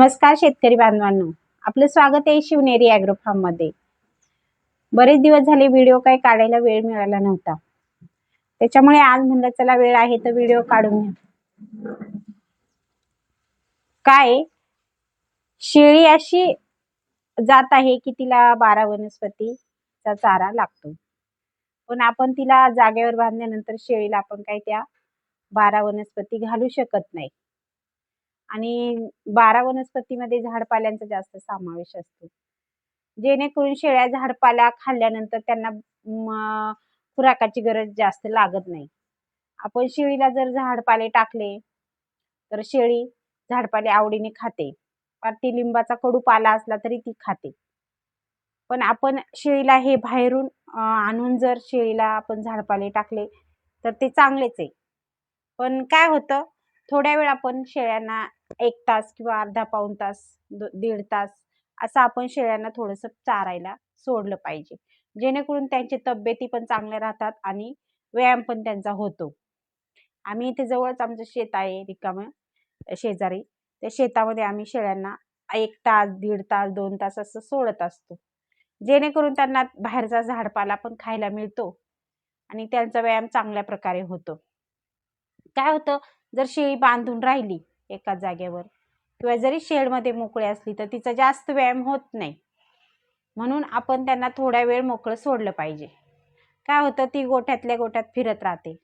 नमस्कार शेतकरी बांधवांनो. आपलं स्वागत आहे शिवनेरी अॅग्रो फार्ममध्ये बरेच दिवस झाले व्हिडिओ काही काढायला वेळ मिळाला नव्हता. त्याच्यामुळे आज म्हणलं चला वेळ आहे तर व्हिडिओ काढून घ्या काय? शेळी अशी जात आहे की तिला बारा वनस्पतीचा चारा लागतो. पण आपण तिला जागेवर बांधल्यानंतर शेळीला आपण काही त्या बारा वनस्पती घालू शकत नाही. आणि बारा वनस्पतीमध्ये झाडपाल्यांचा जास्त समावेश असतो. जेणेकरून शेळ्या झाडपाला खाल्ल्यानंतर त्यांना खुराकाची गरज जास्त लागत नाही. आपण शेळीला जर झाडपाले टाकले तर शेळी झाडपाले आवडीने खाते. ती लिंबाचा कडू पाला असला तरी ती खाते. पण आपण शेळीला हे बाहेरून आणून जर शेळीला आपण झाडपाले टाकले तर ते चांगलेच आहे. पण काय होतं थोड्या वेळ आपण शेळ्यांना एक तास किंवा अर्धा पाऊण तास दीड तास असं आपण शेळ्यांना थोडंसं चारायला सोडलं पाहिजे. जेणेकरून त्यांची तब्येती पण चांगल्या राहतात आणि व्यायाम पण त्यांचा होतो. आम्ही इथे जवळच आमचं शेत आहे रिकामं शेजारी. त्या शेतामध्ये आम्ही शेळ्यांना एक तास दीड तास दोन तास असं सोडत असतो. जेणेकरून त्यांना बाहेरचा झाडपाला पण खायला मिळतो आणि त्यांचा व्यायाम चांगल्या प्रकारे होतो. काय होतं? जर शेळी बांधून राहिली एका जागेवर. किंवा जरी शेडमध्ये मोकळी असली तर तिचा जास्त व्यायाम होत नाही. म्हणून आपण त्यांना थोड्या वेळ मोकळं सोडलं पाहिजे. काय होतं ती गोठ्यातल्या गोठ्यात फिरत राहते.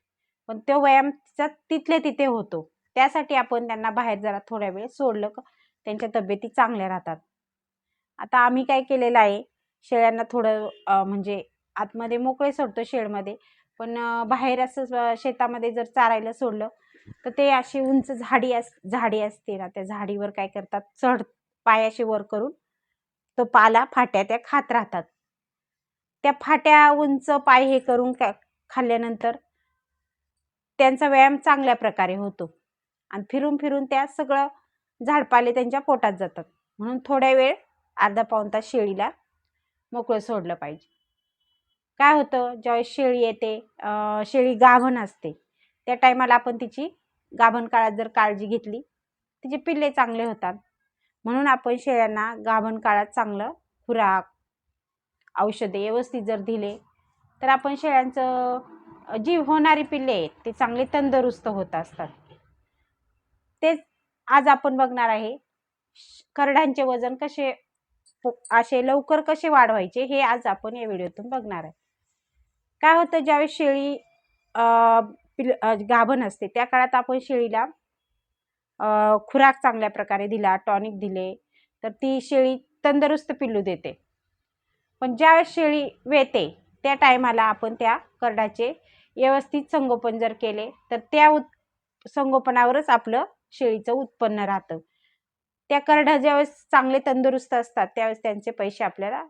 पण तो व्यायाम तिचा तिथल्या तिथे होतो. त्यासाठी आपण त्यांना बाहेर जरा थोड्या वेळ सोडलं का त्यांच्या तब्येती चांगल्या राहतात. आता आम्ही काय केलेलं आहे शेळ्यांना थोडं म्हणजे आतमध्ये मोकळे सोडतो शेडमध्ये. पण बाहेर असं शेतामध्ये जर चारायला सोडलं तर ते अशी उंच झाडी अस झाडी असते ना त्या झाडीवर काय करतात? चढ पायाशी वर करून तो पाला फाट्या त्या खात राहतात. त्या फाट्या उंच पाय हे करून खाल्ल्यानंतर त्यांचा व्यायाम चांगल्या प्रकारे होतो. आणि फिरून फिरून त्या सगळं झाडपाले त्यांच्या पोटात जातात. म्हणून थोड्या वेळ अर्धा पाऊण तास शेळीला मोकळं सोडलं पाहिजे. काय होतं? ज्यावेळेस शेळी येते शेळी गाभण असते. त्या टायमाला आपण तिची गाभण काळात जर काळजी घेतली तिचे पिल्ले चांगले होतात. म्हणून आपण शेळ्यांना गाभण काळात चांगलं खुराक औषधे व्यवस्थित जर दिले तर आपण शेळ्यांचं जी होणारी पिल्ले आहेत ते चांगले तंदुरुस्त होत असतात. तेच आज आपण बघणार आहे करड्यांचे वजन कसे असे लवकर कसे वाढवायचे हे आज आपण या व्हिडिओतून बघणार आहे. काय होतं ज्यावेळेस शेळी पिल गाभण असते. त्या काळात आपण शेळीला खुराक चांगल्या प्रकारे दिला टॉनिक दिले तर ती शेळी तंदुरुस्त पिल्लू देते. पण ज्यावेळेस शेळी वेते त्या टायमाला आपण त्या करडाचे व्यवस्थित संगोपन जर केले तर त्या उत् संगोपनावरच आपलं शेळीचं उत्पन्न राहतं. त्या करडा ज्यावेळेस चांगले तंदुरुस्त असतात त्यावेळेस त्यांचे पैसे आपल्याला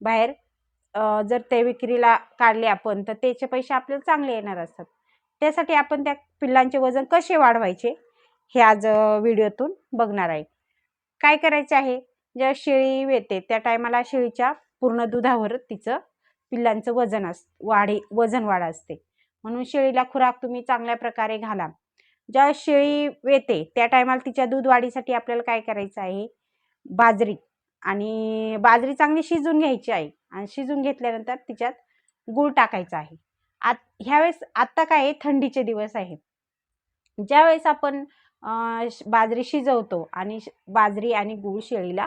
बाहेर जर ते विक्रीला काढले आपण तर त्याचे पैसे आपल्याला चांगले येणार असतात. त्यासाठी आपण त्या पिल्लांचे वजन कसे वाढवायचे हे आज व्हिडिओतून बघणार आहे. काय करायचे आहे? जेव्हा शेळी येते त्या टायमाला शेळीच्या पूर्ण दुधावर तिचं पिल्लांचं वजन अस वाढे वजन वाढ असते. म्हणून शेळीला खुराक तुम्ही चांगल्या प्रकारे घाला. ज्या शेळी येते त्या टायमाला तिच्या दूध वाढीसाठी आपल्याला काय करायचं आहे? बाजरी आणि बाजरी चांगली शिजून घ्यायची आहे. आणि शिजून घेतल्यानंतर तिच्यात गूळ टाकायचा आहे. आत ह्यावेळेस आत्ता काय आहे? थंडीचे दिवस आहेत. ज्यावेळेस आपण बाजरी शिजवतो आणि श- बाजरी आणि गूळ शेळीला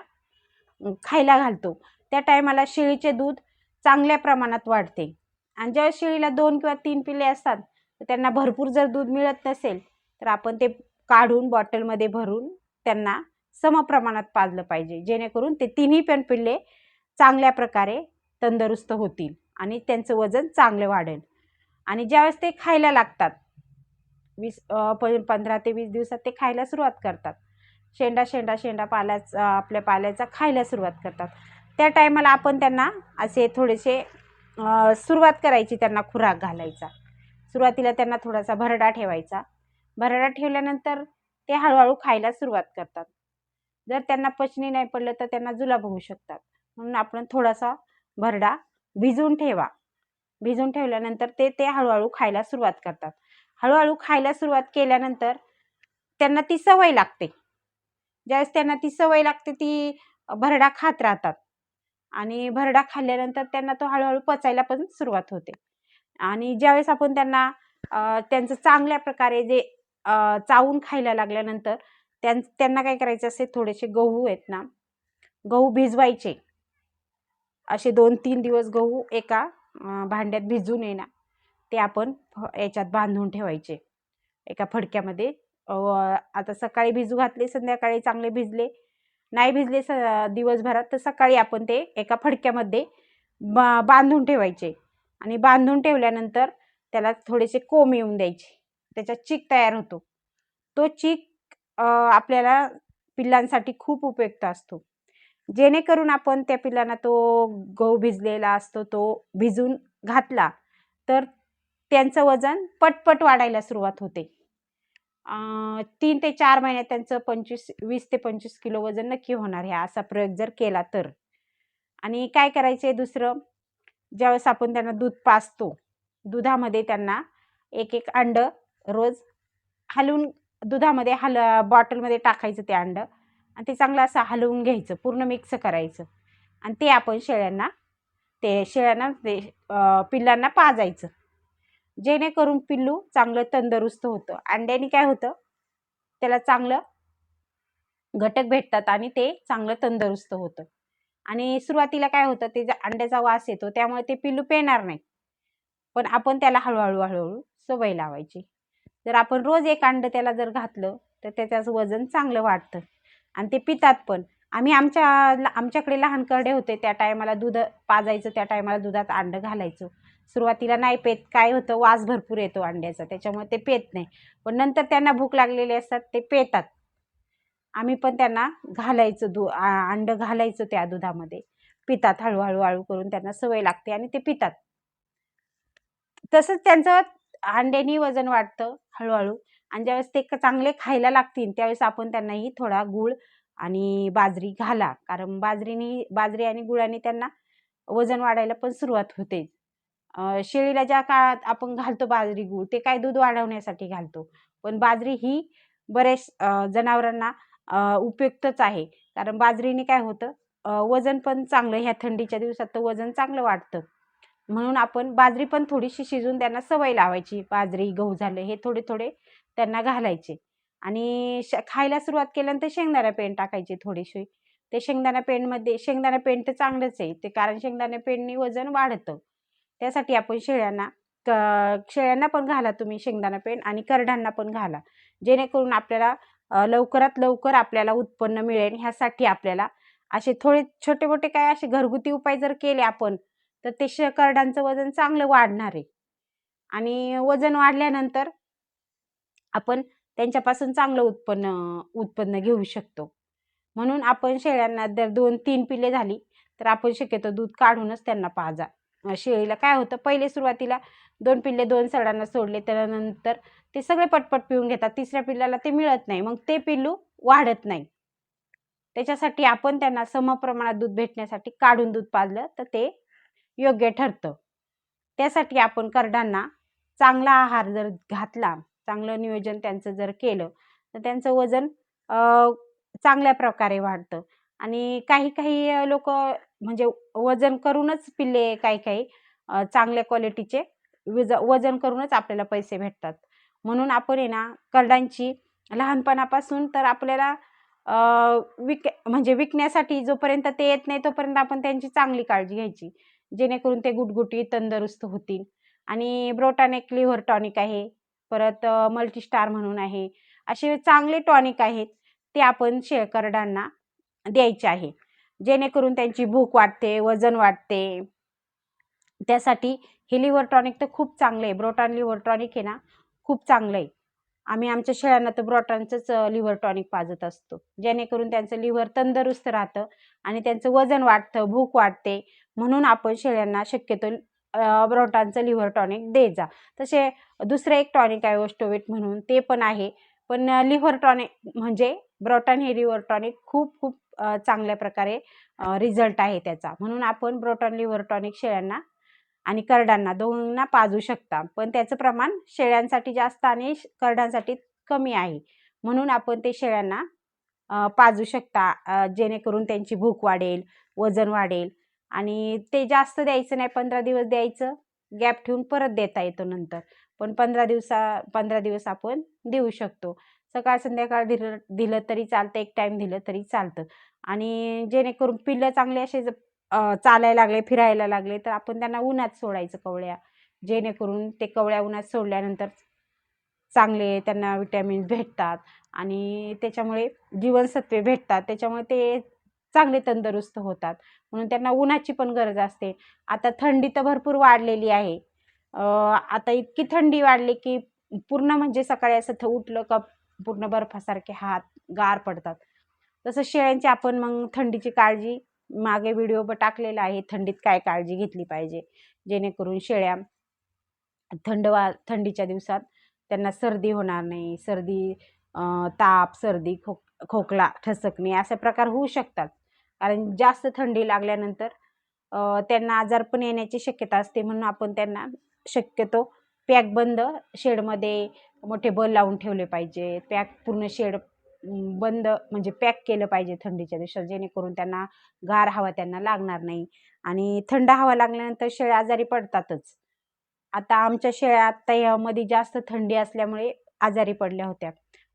खायला घालतो त्या टायमाला शेळीचे दूध चांगल्या प्रमाणात वाढते. आणि ज्यावेळेस शेळीला दोन किंवा तीन पिल्ले असतात तर त्यांना भरपूर जर दूध मिळत नसेल तर आपण ते काढून बॉटलमध्ये भरून त्यांना समप्रमाणात पाजलं पाहिजे. जेणेकरून ते तिन्ही पण पिल्ले चांगल्या प्रकारे तंदुरुस्त होतील आणि त्यांचं वजन चांगलं वाढेल. आणि ज्यावेळेस ते खायला लागतात वीस प पंधरा ते वीस दिवसात ते खायला सुरुवात करतात. शेंडा शेंडा शेंडा पाल्याचा आपल्या पाल्याचा खायला सुरुवात करतात. त्या टायमाला आपण त्यांना असे थोडेसे सुरुवात करायची त्यांना खुराक घालायचा. सुरुवातीला त्यांना थोडासा भरडा ठेवायचा. भरडा ठेवल्यानंतर ते हळूहळू खायला सुरुवात करतात. जर त्यांना पचनी नाही पडलं तर त्यांना जुलाब होऊ शकतात. म्हणून आपण थोडासा भरडा भिजवून ठेवा. भिजवून ठेवल्यानंतर ते ते हळूहळू खायला सुरुवात करतात. हळूहळू खायला सुरुवात केल्यानंतर त्यांना ती सवय लागते. ज्यावेळेस त्यांना ती सवय लागते ती भरडा खात राहतात. आणि भरडा खाल्ल्यानंतर त्यांना तो हळूहळू पचायला पण सुरुवात होते. आणि ज्यावेळेस आपण त्यांना त्यांचं चांगल्या प्रकारे जे चावून खायला लागल्यानंतर त्यां त्यांना काय करायचं असते थोडेसे गहू आहेत ना गहू भिजवायचे. असे दोन तीन दिवस गहू एका भांड्यात भिजून येणार ते आपण याच्यात बांधून ठेवायचे. एका फडक्यामध्ये. आता सकाळी भिजू घातले संध्याकाळी चांगले भिजले. नाही भिजले स दिवसभरात तर सकाळी आपण ते एका फडक्यामध्ये बा बांधून ठेवायचे. आणि बांधून ठेवल्यानंतर त्याला थोडेसे कोंब येऊन द्यायचे. त्याचा चीक तयार होतो. तो चीक आपल्याला पिल्लांसाठी खूप उपयुक्त असतो. जेणेकरून आपण त्या पिल्लांना तो गहू भिजलेला असतो तो भिजून घातला तर त्यांचं वजन पटपट वाढायला सुरुवात होते. तीन ते चार महिन्यात त्यांचं पंचवीस वीस ते पंचवीस किलो वजन नक्की होणार ह्या असा प्रयोग जर केला तर. आणि काय करायचे दुसरं? ज्यावेळेस आपण त्यांना दूध पाजतो दुधामध्ये त्यांना एक एक अंड रोज हलवून दुधामध्ये हल बॉटलमध्ये टाकायचं ते अंड. आणि ते चांगलं असं हलवून घ्यायचं पूर्ण मिक्स करायचं. आणि ते आपण शेळ्यांना ते शेळ्यांना ते पिल्लांना पाजायचं. जेणेकरून पिल्लू चांगलं तंदुरुस्त होतं. अंड्याने काय होतं? त्याला चांगलं घटक भेटतात आणि ते चांगलं तंदुरुस्त होतं. आणि सुरुवातीला काय होतं? ते अंड्याचा वास येतो त्यामुळे ते पिल्लू पेणार नाही. पण आपण त्याला हळूहळू हळूहळू सवय लावायची. जर आपण रोज एक अंड त्याला जर घातलं तर त्याचं वजन चांगलं वाढतं. आणि ते पितात पण. आम्ही आमच्या आमच्याकडे लहान करडे होते त्या टायमाला दूध पाजायचं त्या टायमाला दुधात अंड घालायचो. सुरुवातीला नाही पेत काय होतं वास भरपूर येतो अंड्याचा त्याच्यामुळे ते पेत नाही. पण नंतर त्यांना भूक लागलेली असतात ते पेतात. आम्ही पण त्यांना घालायचं दू अंड घालायचं त्या दुधामध्ये. पितात हळूहळू हळू करून त्यांना सवय लागते आणि ते पितात. तसंच त्यांचं अंड्यानी वजन वाढतं हळूहळू. आणि ज्यावेळेस ते चांगले खायला लागतील त्यावेळेस आपण त्यांनाही थोडा गूळ आणि बाजरी घाला. कारण बाजरीनी बाजरी आणि गुळाने त्यांना वजन वाढायला पण सुरुवात होते. शेळीला ज्या काळात आपण घालतो बाजरी गूळ ते काय दूध वाढवण्यासाठी घालतो. पण बाजरी ही बऱ्याच जनावरांना उपयुक्तच आहे. कारण बाजरीने काय होतं वजन पण चांगलं ह्या थंडीच्या दिवसात तर वजन चांगलं वाढतं. म्हणून आपण बाजरी पण थोडीशी शिजून त्यांना सवय लावायची. बाजरी गहू झालं हे थोडे थोडे त्यांना घालायचे. आणि श खायला सुरुवात केल्यानंतर शेंगदाणा पेंड टाकायचे थोडीशी ते शेंगदाणा पेंडमध्ये शेंगदाणा पेंड तर चांगलंच आहे ते कारण शेंगदाणा पेंडनी वजन वाढतं. त्यासाठी आपण शेळ्यांना क शेळ्यांना पण घाला तुम्ही शेंगदाणा पेंड आणि करड्यांना पण घाला. जेणेकरून आपल्याला लवकरात लवकर आपल्याला उत्पन्न मिळेल. ह्यासाठी आपल्याला असे थोडे छोटे मोठे काय असे घरगुती उपाय जर केले आपण तर ते श करडांचं वजन चांगलं वाढणार आहे. आणि वजन वाढल्यानंतर आपण त्यांच्यापासून चांगलं उत्पन्न उत्पन्न घेऊ शकतो. म्हणून आपण शेळ्यांना जर दोन तीन पिल्ले झाली तर आपण शक्यतो दूध काढूनच त्यांना पाजा. शेळीला काय होतं पहिले सुरुवातीला दोन पिल्ले दोन सडांना सोडले त्यानंतर ते सगळे पटपट पिऊन घेतात. तिसऱ्या पिल्ल्याला ते मिळत नाही मग ते पिल्लू वाढत नाही. त्याच्यासाठी आपण त्यांना समप्रमाणात दूध भेटण्यासाठी काढून दूध पाजलं तर ते योग्य ठरतं. त्यासाठी आपण करडांना चांगला आहार जर घातला चांगलं नियोजन त्यांचं जर केलं तर त्यांचं वजन चांगल्या प्रकारे वाढतं. आणि काही काही लोक म्हणजे वजन करूनच पिल्ले काही काही चांगल्या क्वालिटीचे विज वजन करूनच आपल्याला पैसे भेटतात. म्हणून आपण आहे ना करडांची लहानपणापासून तर आपल्याला विक म्हणजे विकण्यासाठी जोपर्यंत ते येत नाही तोपर्यंत आपण त्यांची चांगली काळजी घ्यायची. जेणेकरून ते गुटगुटी तंदुरुस्त होतील. आणि ब्रोटानेक लिव्हर टॉनिक आहे. परत मल्टीस्टार म्हणून आहे. असे चांगले टॉनिक आहेत ते आपण शेळकरडांना द्यायचे आहे. जेणेकरून त्यांची भूक वाढते वजन वाढते. त्यासाठी हे लिव्हर टॉनिक तर खूप चांगलं आहे. ब्रोटॉन लिव्हर टॉनिक आहे ना खूप चांगलं आहे. आम्ही आमच्या शेळ्यांना तर ब्रोटॉनचंच लिव्हर टॉनिक पाजत असतो. जेणेकरून त्यांचं लिव्हर तंदुरुस्त राहतं आणि त्यांचं वजन वाढतं भूक वाढते. म्हणून आपण शेळ्यांना शक्यतो ब्रोटांचं लिव्हर टॉनिक दे जा. तसे दुसरं एक टॉनिक आहे ओस्टोवेट म्हणून ते पण आहे. पण लिव्हर टॉनिक म्हणजे ब्रोटॉन हे लिव्हर टॉनिक खूप खूप चांगल्या प्रकारे रिझल्ट आहे त्याचा. म्हणून आपण ब्रोटॉन लिव्हर टॉनिक शेळ्यांना आणि करडांना दोघांना पाजू शकता. पण त्याचं प्रमाण शेळ्यांसाठी जास्त आणि करडांसाठी कमी आहे. म्हणून आपण ते शेळ्यांना पाजू शकता. जेणेकरून त्यांची भूक वाढेल वजन वाढेल. आणि ते जास्त द्यायचं नाही पंधरा दिवस द्यायचं गॅप ठेवून परत देता येतो नंतर. पण पंधरा दिवसा पंधरा दिवस आपण देऊ शकतो. सकाळ संध्याकाळ दिलं दिलं तरी चालतं एक टाईम दिलं तरी चालतं. आणि जेणेकरून पिल्लं चांगले असे चालायला लागले फिरायला लागले तर आपण त्यांना उन्हात सोडायचं कवळ्या. जेणेकरून ते कवळ्या उन्हात सोडल्यानंतर चांगले त्यांना विटॅमिन्स भेटतात आणि त्याच्यामुळे जीवनसत्वे भेटतात. त्याच्यामुळे ते चांगले तंदुरुस्त होतात. म्हणून त्यांना उन्हाची पण गरज असते. आता थंडी तर भरपूर वाढलेली आहे. आता इतकी थंडी वाढली की पूर्ण म्हणजे सकाळी असं उठलं का पूर्ण बर्फासारखे हात गार पडतात. तसं शेळ्यांची आपण मग थंडीची काळजी मागे व्हिडिओ टाकलेला आहे. थंडीत काय काळजी घेतली पाहिजे? जेणेकरून शेळ्या थंड वा थंडीच्या दिवसात त्यांना सर्दी होणार नाही. सर्दी ताप सर्दी खोक खोकला ठसकणे असे प्रकार होऊ शकतात. कारण जास्त थंडी लागल्यानंतर त्यांना आजार पण येण्याची शक्यता असते म्हणून आपण त्यांना शक्यतो पॅक बंद शेडमध्ये मोठे बल लावून ठेवले पाहिजे. पॅक पूर्ण शेड बंद म्हणजे पॅक केलं पाहिजे थंडीच्या दिवसात जेणेकरून त्यांना गार हवा त्यांना लागणार नाही. आणि थंड हवा लागल्यानंतर शेळ्या आजारी पडतातच. आता आमच्या शेळ्या आता यामध्ये जास्त थंडी असल्यामुळे आजारी पडल्या होत्या.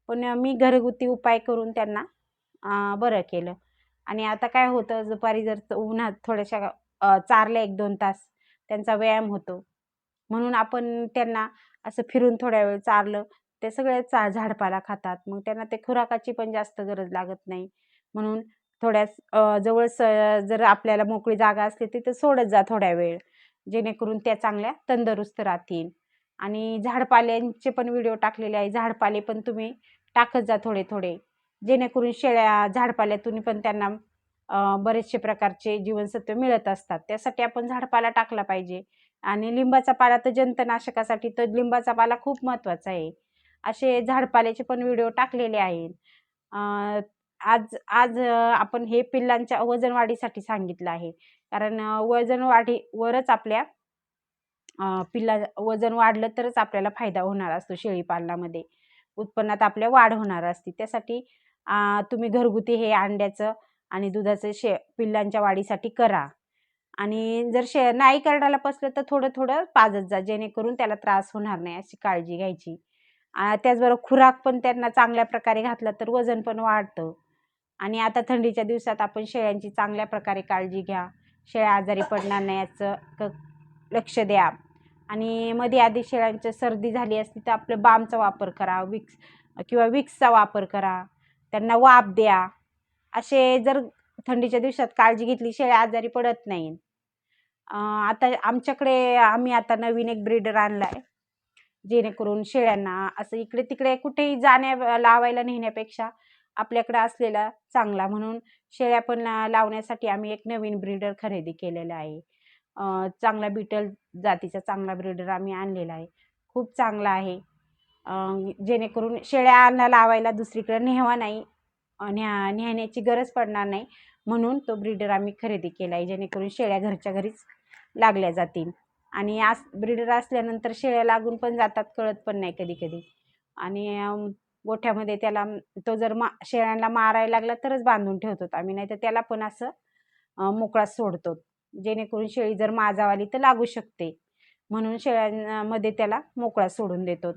पण मी घरगुती उपाय करून त्यांना बरं केलं. आणि आता काय होतं दुपारी जर उन्हात थोड्याशा चारल्या एक दोन तास त्यांचा व्यायाम होतो. म्हणून आपण त्यांना असं फिरून थोड्या वेळ चारलं ते सगळे चा झाडपाला खातात. मग त्यांना ते खुराकाची पण जास्त गरज लागत नाही. म्हणून थोड्या जवळ स जर आपल्याला मोकळी जागा असली तिथे सोडत जा थोड्या वेळ. जेणेकरून त्या चांगल्या तंदुरुस्त राहतील. आणि झाडपाल्यांचे पण व्हिडिओ टाकलेले आहे. झाडपाले पण तुम्ही टाकत जा थोडे थोडे. जेणेकरून शेळ्या झाडपाल्यातून पण त्यांना बरेचसे प्रकारचे जीवनसत्व मिळत असतात. त्यासाठी आपण झाडपाला टाकला पाहिजे. आणि लिंबाचा पाला तर जंतनाशकासाठी तर लिंबाचा पाला खूप महत्त्वाचा आहे. असे झाडपाल्याचे पण व्हिडिओ टाकलेले आहेत. आज आज आपण हे पिल्लांच्या वजन वाढीसाठी सांगितलं आहे. कारण वजन वाढी वरच आपल्या पिल्ला वजन वाढलं तरच आपल्याला फायदा होणार असतो शेळी पालनामध्ये उत्पन्नात आपल्या वाढ होणार असते. त्यासाठी तुम्ही घरगुती हे अंड्याचं आणि दुधाचं शे पिल्लांच्या वाढीसाठी करा. आणि जर शे नाही करण्याला पसलं तर थोडं थोडं पाजत जा जेणेकरून त्याला त्रास होणार नाही अशी काळजी घ्यायची. त्याचबरोबर खुराक पण त्यांना चांगल्या प्रकारे घातला तर वजन पण वाढतं. आणि आता थंडीच्या दिवसात आपण शेळ्यांची चांगल्या प्रकारे काळजी घ्या. शेळ्या आजारी पडणार नाही याचं क लक्ष द्या. आणि मध्ये आधी शेळ्यांची सर्दी झाली असती तर आपलं बामचा वापर करा विक्स किंवा विक्सचा वापर करा. त्यांना वाफ द्या. असे जर थंडीच्या दिवसात काळजी घेतली शेळ्या आजारी पडत नाही आता आमच्याकडे आम्ही आता नवीन एक ब्रीडर आणला आहे जेणेकरून शेळ्यांना असं इकडे तिकडे कुठेही जाण्या लावायला नेण्यापेक्षा आपल्याकडे असलेला चांगला म्हणून शेळ्या पण लावण्यासाठी आम्ही एक नवीन ब्रीडर खरेदी केलेला आहे. चांगला बिटल जातीचा चांगला ब्रीडर आम्ही आणलेला आहे. खूप चांगला आहे. जेणेकरून शेळ्यांना लावायला दुसरीकडे न्यावा नाही न्या न्याण्याची गरज पडणार नाही. म्हणून तो ब्रीडर आम्ही खरेदी केला आहे जेणेकरून शेळ्या घरच्या घरीच लागल्या जातील. आणि आस ब्रीडर असल्यानंतर शेळ्या लागून पण जातात कळत पण नाही कधी कधी आणि गोठ्यामध्ये त्याला तो जर मा शेळ्यांना मारायला लागला तरच बांधून ठेवतो आम्ही नाही तर त्याला पण असं मोकळा सोडतो. जेणेकरून शेळी जर माजावाली तर लागू शकते. म्हणून शेळ्यांमध्ये त्याला मोकळा सोडून देतो.